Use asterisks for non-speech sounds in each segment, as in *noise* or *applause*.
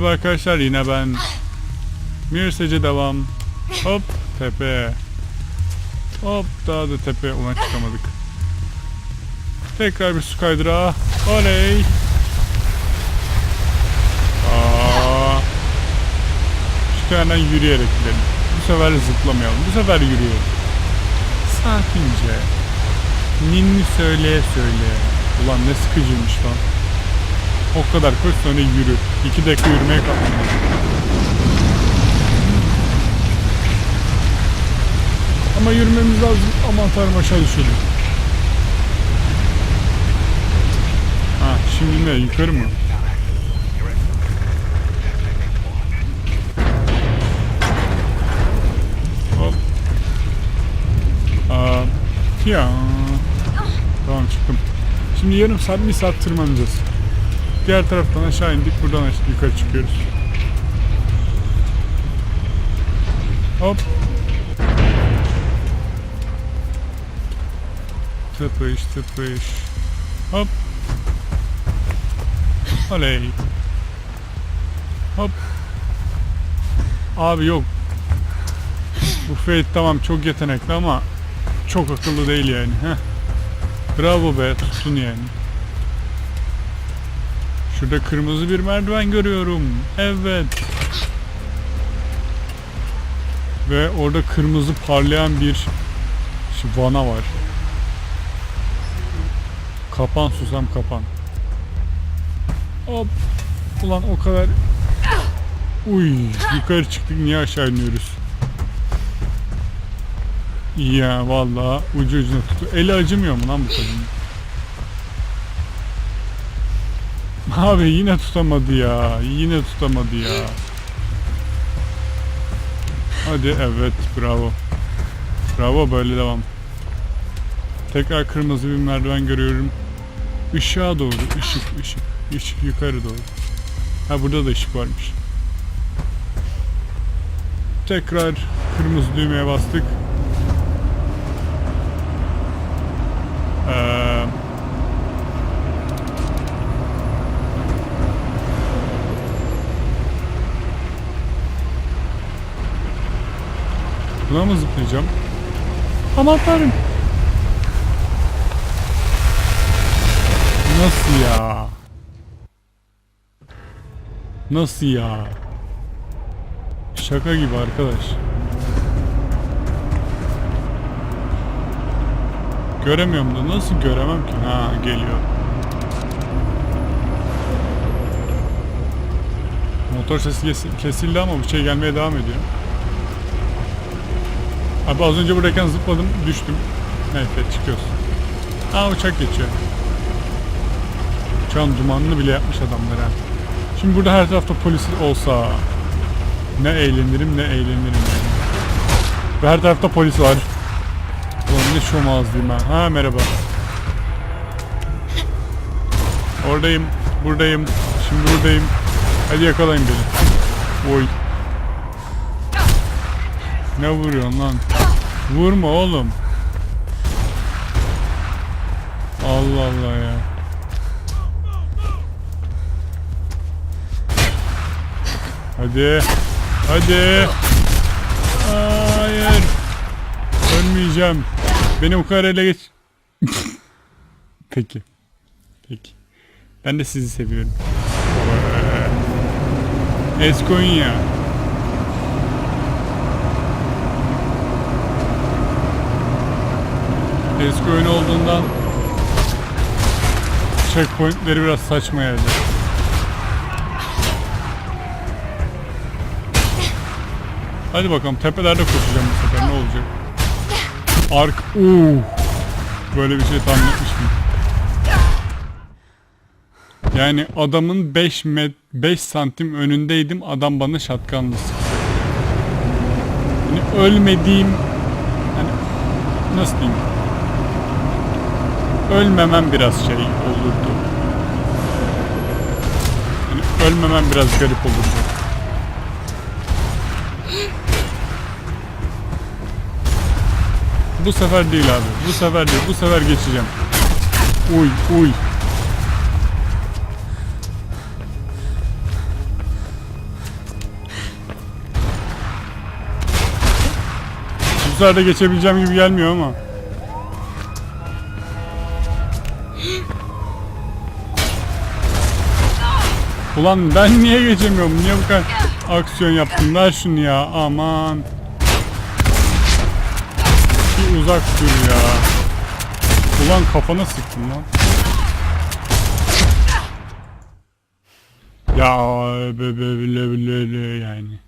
Merhaba arkadaşlar yine ben. Mirseci devam. Hop tepe. Hop daha da tepe ulan çıkamadık. Tekrar bir su kaydırağı. Oley. Aa. Şu yandan yürüyerek gidelim. Bu sefer zıplamayalım. Bu sefer yürüyelim. Sakince. Ninni söyleye söyleye. Ulan ne sıkıcıymış lan. O kadar koş sonra yürü. İki dakika yürümeye kalkmadım. Ama yürümemiz lazım. Aman tanrım aşağı düşelim. Ha şimdi ne yukarı mı? Hop. Ya. Tamam çıktım. Şimdi yarım saat bir saat tırmanacağız. Diğer taraftan aşağı indik. Buradan aşağı yukarı çıkıyoruz. Hop. Tıpış tıpış. Hop. Oley. Hop. Abi yok. Bu Fate tamam çok yetenekli ama çok akıllı değil yani. Heh. Bravo be tuttun yani. Şurada kırmızı bir merdiven görüyorum. Evet. Ve orada kırmızı parlayan bir şu vana var. Kapan susam kapan. Hop. Ulan o kadar. Uy yukarı çıktık niye aşağı iniyoruz? Ya vallahi ucu ucuna tuttu. Eli acımıyor mu lan bu kadın? *laughs* Abi yine tutamadı ya. Yine tutamadı ya. Hadi evet bravo. Bravo böyle devam. Tekrar kırmızı bir merdiven görüyorum. Işığa doğru. ışık ışık. Işık yukarı doğru. Ha burada da ışık varmış. Tekrar kırmızı düğmeye bastık. Buna mı zıplayacağım? Aman. Nasıl ya? Nasıl ya? Şaka gibi arkadaş. Göremiyorum da nasıl göremem ki? Ha geliyor. Motor sesi kes- kesildi ama bir şey gelmeye devam ediyor. Abi az önce buradayken zıpladım düştüm. Neyse çıkıyoruz. Aa uçak geçiyor. Uçağın dumanını bile yapmış adamlar ha. Şimdi burada her tarafta polis olsa ne eğlenirim ne eğlenirim yani. Ve her tarafta polis var. Ulan ne şom ağızlıyım ben. Ha merhaba. Oradayım. Buradayım. Şimdi buradayım. Hadi yakalayın beni. Oy. Ne vuruyorsun lan? Vurma oğlum. Allah Allah ya. Hadi. Hadi. Hayır. Ölmeyeceğim. Beni bu kadar ele geç. *laughs* Peki. Peki. Ben de sizi seviyorum. Eskonya. Eski oyun olduğundan checkpointleri biraz saçma yerde. Hadi bakalım tepelerde koşacağım bu sefer ne olacak? Ark uuu Böyle bir şey tahmin etmiştim. Yani adamın 5 met 5 santim önündeydim adam bana şatkanlı sıktı. Yani ölmediğim hani nasıl diyeyim? ölmemem biraz şey olurdu. Yani ölmemem biraz garip olurdu. Bu sefer değil abi. Bu sefer değil. Bu sefer geçeceğim. Uy uy. Bu sefer de geçebileceğim gibi gelmiyor ama. Ulan ben niye geçemiyorum? Niye bu kadar aksiyon yaptım? Ver şunu ya. Aman. Bir uzak dur ya. Ulan kafana sıktım lan. Ya bile bile yani.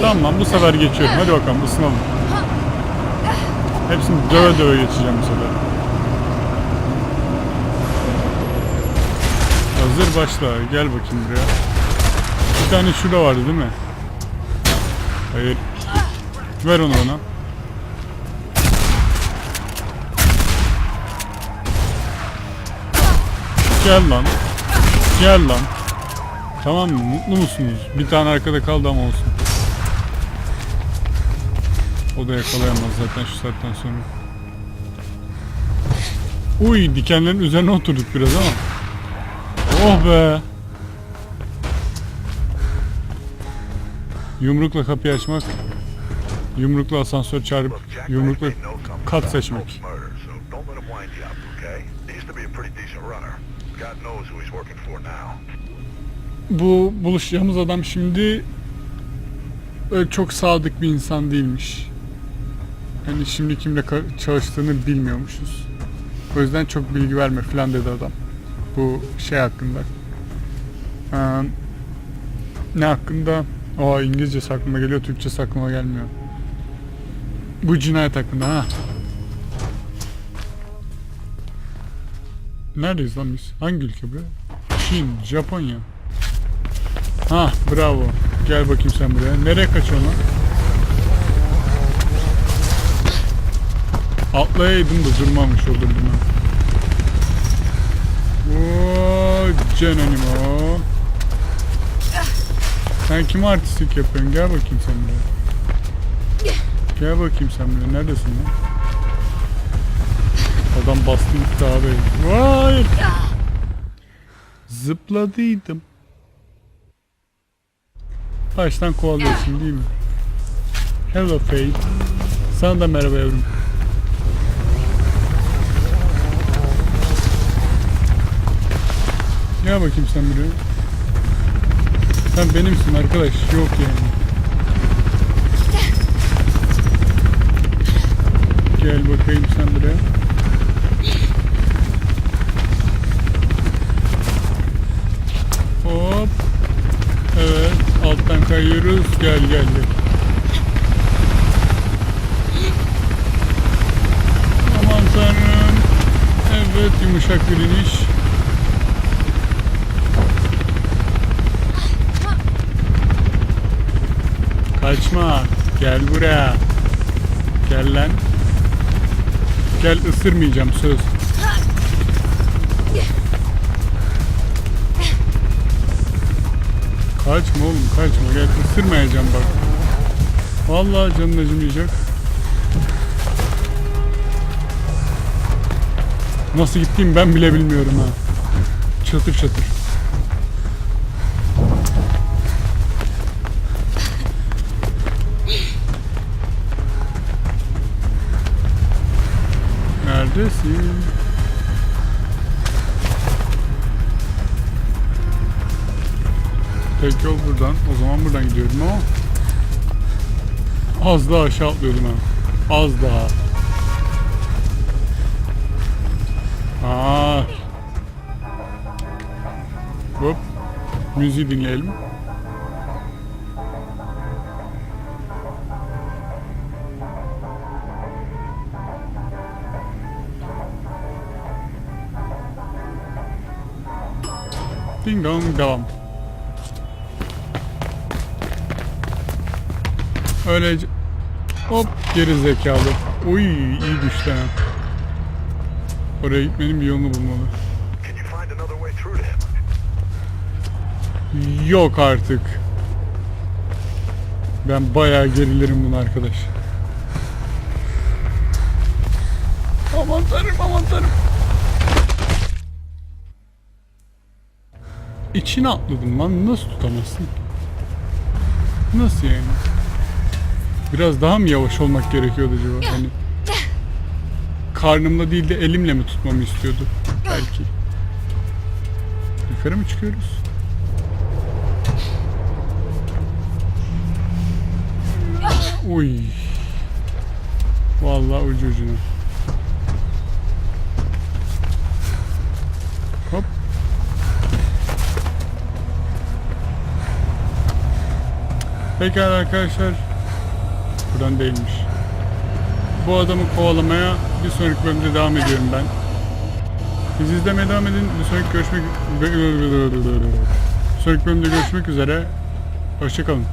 Tamam bu sefer geçiyorum. Hadi bakalım ısınalım. Hepsini döve döve geçeceğim bu sefer. Hazır başla. Gel bakayım buraya. Bir tane şurada vardı değil mi? Hayır. Ver onu ona. Gel lan. Gel lan. Tamam mı? Mutlu musunuz? Bir tane arkada kaldı ama olsun. O da yakalayamaz zaten şu saatten sonra. Uy dikenlerin üzerine oturduk biraz ama. Oh be. Yumrukla kapıyı açmak. Yumrukla asansör çağırıp yumrukla kat seçmek. Bu buluşacağımız adam şimdi öyle çok sadık bir insan değilmiş. Hani şimdi kimle çalıştığını bilmiyormuşuz. O yüzden çok bilgi verme falan dedi adam. Bu şey hakkında. Ee, ne hakkında? Aa İngilizce aklıma geliyor, Türkçe aklıma gelmiyor. Bu cinayet hakkında ha. Neredeyiz lan biz? Hangi ülke bu? Çin, Japonya. Ha bravo. Gel bakayım sen buraya. Nereye kaçıyorsun lan? Atlayaydım da durmamış olurdum ha. Oo, Canonimo. Sen kim artistlik yapıyorsun? Gel bakayım sen buraya. Gel bakayım sen buraya. Neredesin lan? Adam bastı gitti abi. Vay! Zıpladıydım. Baştan kovalıyorsun değil mi? Hello Faith. Sana da merhaba yavrum. Gel bakayım sen buraya. Sen benimsin arkadaş. Yok yani. Gel bakayım sen buraya. Hop. Evet, alttan kayıyoruz. Gel gel gel. Aman tanrım. Evet, yumuşak bir iniş. Kaçma. Gel buraya. Gel lan. Gel ısırmayacağım söz. Kaçma oğlum kaçma gel ısırmayacağım bak. Vallahi canın acımayacak. Nasıl gittiğimi ben bile bilmiyorum ha. Çatır çatır. Buradan. O zaman buradan gidiyorum ama az daha aşağı atlıyordum ha. Az daha. Aa. Hop. Müziği dinleyelim. Ding dong devam. Öylece hop geri zekalı. Uy iyi düştü ha. Oraya gitmenin bir yolunu bulmalı. Yok artık. Ben bayağı gerilirim bunu arkadaş. Aman tanrım aman tanrım. İçine atladım lan nasıl tutamazsın? Nasıl yani? Biraz daha mı yavaş olmak gerekiyordu acaba? Hani karnımla değil de elimle mi tutmamı istiyordu? Belki. Yukarı mı çıkıyoruz? Uy. Vallahi ucu ucuna. Hop. Pekala arkadaşlar. Buradan değilmiş. Bu adamı kovalamaya bir sonraki bölümde devam ediyorum ben. Siz izlemeye devam edin. Bir sonraki görüşmek... Bir sonraki bölümde görüşmek üzere. Hoşçakalın.